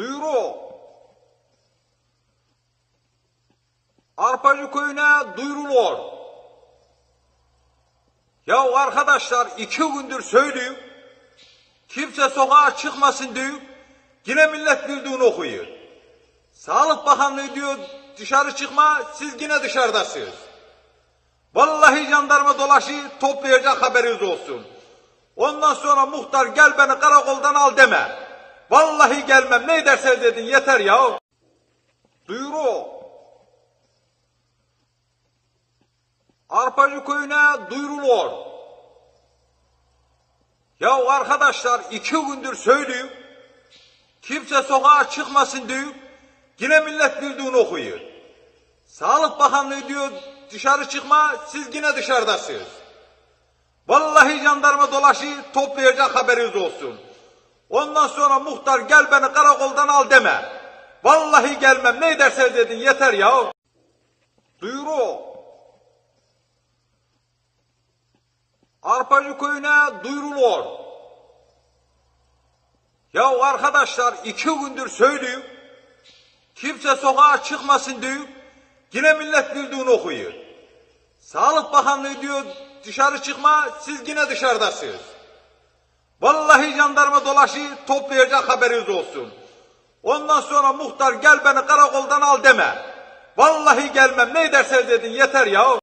Duyuru. Arpacı köyüne duyurulur. Ya arkadaşlar iki gündür söylüyor. Kimse sokağa çıkmasın diyor. Yine millet bildiğini okuyor. Sağlık Bakanlığı diyor dışarı çıkma siz yine dışarıdasınız. Vallahi jandarma dolaşı toplayacak haberiniz olsun. Ondan sonra muhtar gel beni karakoldan al deme. Vallahi gelmem ne derseniz dedin yeter ya. Duyuru. Arpacı köyüne duyurulur. Ya arkadaşlar iki gündür söylüyor. Kimse sokağa çıkmasın diyor. Yine millet bildiğini okuyor. Sağlık Bakanlığı diyor dışarı çıkma siz yine dışarıdasınız. Vallahi jandarma dolaşı toplayacak haberiniz olsun. Ondan sonra muhtar gel beni karakoldan al deme. Vallahi gelmem ne derseniz dedin yeter ya. Duyuru. Arpacı köyüne duyurulur. Ya arkadaşlar iki gündür söylüyor. Kimse sokağa çıkmasın diyor. Yine millet bildiğini okuyor. Sağlık Bakanlığı diyor dışarı çıkma siz yine dışarıdasınız. Vallahi jandarma dolaşı toplayacak haberiniz olsun. Ondan sonra muhtar gel beni karakoldan al deme. Vallahi gelmem ne derseniz dedin yeter ya.